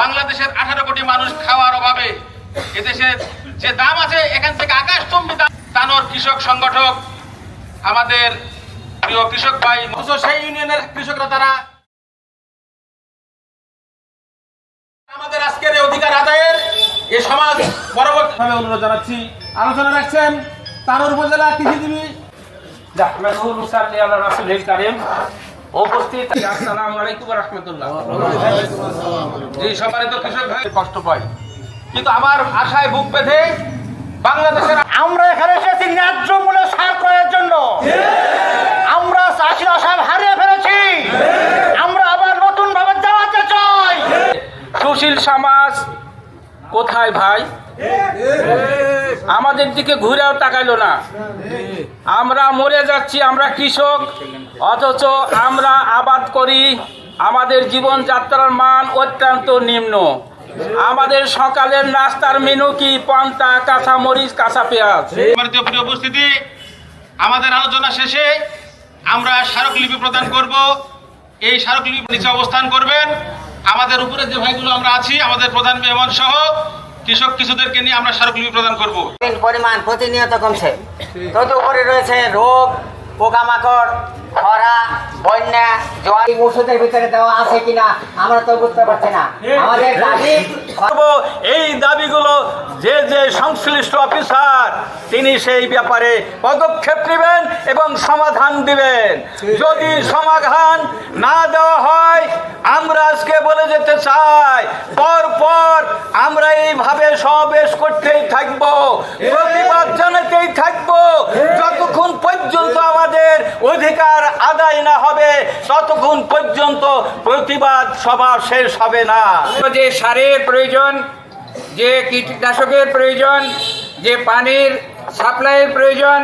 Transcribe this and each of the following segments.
বাংলাদেশের আঠারো কোটি মানুষ খাওয়ার অভাবে এদেশের যে দাম আছে এখান থেকে আকাশচম্বী দাম। তানোর কৃষক সংগঠক আমাদের প্রিয় কৃষক ভাই সেই ইউনিয়নের কৃষকরা তারা আমাদের আজকের অধিকার আদায়ের এই সমাজ পরবর্তী অনুরোধ জানাচ্ছি। আলোচনা রাখছেন তানোর উপজেলা কৃষিজীবী উপস্থিত আসসালামু আলাইকুম রাহমাতুল্লাহ। যে সম্মানিত কৃষক ভাই কষ্ট পায় কিন্তু আমার আশায় বুক বেঁধে বাংলাদেশের আমরা এখানে এসেছি ন্যায্য মূল্যে সার ক্রয়ের জন্য। আমরা চাষির আশায় হারিয়ে ফেলেছি। আমরা আবার নতুন ভাবে দাঁড়াতে চাই। সুশীল সমাজ কোথায় ভাই? আমাদের দিকে ঘুরেও তাকাইলো না। আমরা মরে যাচ্ছি, আমরা কৃষক, অথচ আমরা আবাদ করি। আমাদের জীবনযাত্রার মান অত্যন্ত নিম্ন। আমাদের সকালের নাস্তার মেনু কি? পান্তা, কাঁচা মরিচ, কাঁচা পেঁয়াজ। উপস্থিতি, আমাদের আলোচনা শেষে আমরা স্মারকলিপি প্রদান করব। এই স্মারকলিপি নিচে অবস্থান করবেন। আমাদের উপরে যে ভাইগুলো আমরা আছি আমাদের প্রধান মেহমান সহ কৃষক কিছুদেরকে নিয়ে আমরা স্মারকলিপি প্রদান করব। পরিমাণ প্রতিনিয়ত কমছে। তদুপরি রয়েছে রোগ পোকামাকড় খরা বন্যা জল ওষুধের ভিতরে দেওয়া আছে কিনা আমরা তো বুঝতে পারছি না। আমাদের দাবি এই দাবিগুলো যে যে সংশ্লিষ্ট অফিসার তিনি সেই ব্যাপারে পদক্ষেপ নেবেন এবং সমাধান দিবেন। যদি সমাধান না দেওয়া হয়, আমরা আজকে বলে যেতে চাই, পর পর আমরা এইভাবে সমাবেশ করতেই থাকব, প্রতিবাদ জানাতেই থাকব, যতক্ষণ পর্যন্ত আমাদের অধিকার আদায় না হবে, ততক্ষণ পর্যন্ত প্রতিবাদ সভা শেষ হবে না। যে সারের প্রয়োজন, যে কীটনাশকের প্রয়োজন, যে পানির সাপ্লাইয়ের প্রয়োজন,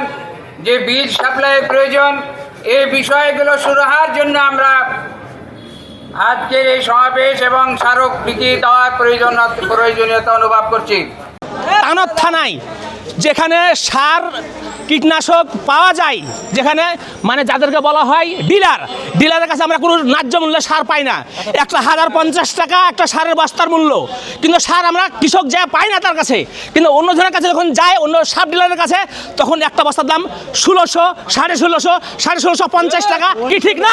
যে বীজ সাপ্লাইয়ের প্রয়োজন এই বিষয়গুলো সুরাহার জন্য আমরা আজকের এই সমাবেশ এবং স্মারক প্রীতি দেওয়ার প্রয়োজন প্রয়োজনীয়তা অনুভব করছি। থানায় যেখানে সার কীটনাশক পাওয়া যায়, যেখানে মানে যাদেরকে বলা হয় ডিলার। ডিলারের কাছে আমরা কোনো ন্যায্য মূল্যে সার পাই না। একটা হাজার পঞ্চাশ টাকা একটা সারের বস্তার মূল্য। কিন্তু সার আমরা কৃষক যা পাই না তার কাছে। কিন্তু অন্য জনের কাছে যখন যায়, অন্য সার ডিলারের কাছে, তখন একটা বস্তার দাম ষোলোশো, সাড়ে ষোলোশো সাড়ে ষোলোশো পঞ্চাশ টাকা। কি ঠিক না?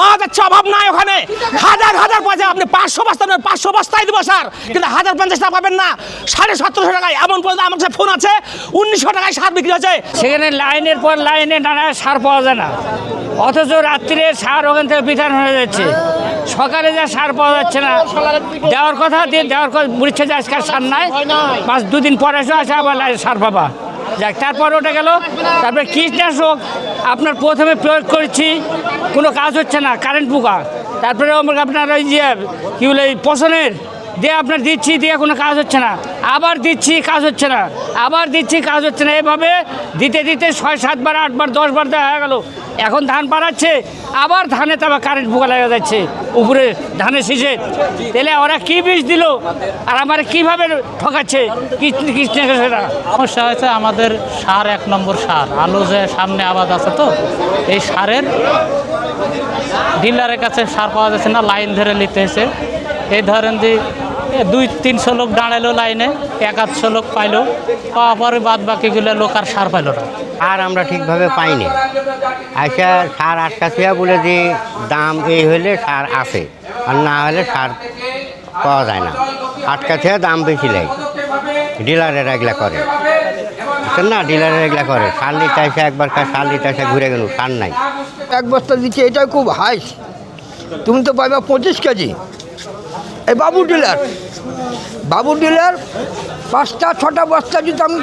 পাওয়া যাচ্ছে, অভাব নাই ওখানে। হাজার হাজার পয়সা আপনি পাঁচশো বস্তা নেবেন, পাঁচশো বস্তায় দেবো সার। কিন্তু হাজার পঞ্চাশ টাকা পাবেন না। সাড়ে সতেরোশো টাকায়, এমন পর্যন্ত আমার কাছে ফোন আছে, উনিশশো টাকায় সার বিক্রি হচ্ছে? সেখানে লাইনের পর লাইনে নানা সার পাওয়া যায় না। অথচ রাত্রিরে সার ওখান থেকে বিধান হয়ে যাচ্ছে। সকালে যা সার পাওয়া যাচ্ছে না। দেওয়ার কথা দিয়ে দেওয়ার কথা বুঝছে যে আজকাল সার নাই। পাঁচ দুদিন পরে এসে, আসে আবার সার পাবা। যাক, তারপর ওটা গেল। তারপরে কীটনাশক আপনার প্রথমে প্রয়োগ করেছি। কোনো কাজ হচ্ছে না কারেন্ট পোকা। তারপরে আপনার ওই যে, কী বলে, এই পছনের দিয়ে আপনার দিচ্ছি দিয়ে কোনো কাজ হচ্ছে না। আবার দিচ্ছি, কাজ হচ্ছে না। আবার দিচ্ছি, কাজ হচ্ছে না। এভাবে দিতে দিতে ছয় সাতবার আটবার দশবার দেওয়া হয়ে গেল। এখন ধান পাড়াচ্ছে, আবার ধানে তো আবার কারেন্ট পোকা লাগা যাচ্ছে। উপরে ধানের শীষে তাহলে ওরা কি বীজ দিল? আর আমার কীভাবে ঠকাচ্ছে? কীটনাশকেরা সমস্যা হয়েছে, আমাদের সার এক নম্বর সার। আলু যে সামনে আবাদ আছে তো, এই সারের ডিলারের কাছে সার পাওয়া যাচ্ছে না, লাইন ধরে নিতে হয়েছে। এই ধরেন যে দুই তিনশো লোক দাঁড়াল লাইনে এক আধশো লোক পাইলো। পাওয়া পরে বাদ বাকিগুলো লোক আর সার পাইলো না। সার আমরা ঠিকভাবে পাইনি। আচ্ছা সার আটকাছিয়া বলে যে দাম এই হলে সার আছে আর না হলে সার পাওয়া যায় না। আটকাছিয়া দাম বেশি লাগে ডিলারের এগুলা করে। না? ডিলারের এগুলা করে। সার নিতে আসে একবার খায় সার নিতে আসে ঘুরে গেল সার নাই। এক বস্তা দিচ্ছে এটাই খুব হাইস তুমি তো পাইবা পঁচিশ কেজি। এই বাবু ডিলার। বাবু ডিলার, পাঁচটা, ছটা বস্তা যদি আমি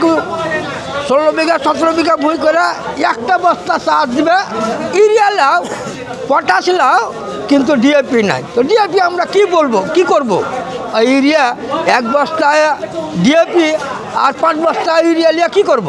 ষোলো বিঘা, সতেরো বিঘা ভুই করে একটা বস্তা চার্জ দিবে, ইউরিয়া লাও, পটাশ লাও, কিন্তু ডিএপি নাই। তো ডিএপি আমরা কি বলব? কি করব? ইউরিয়া, এক বস্তা ডিএপি আর পাঁচ বস্তা ইউরিয়া লিয়া কী করব?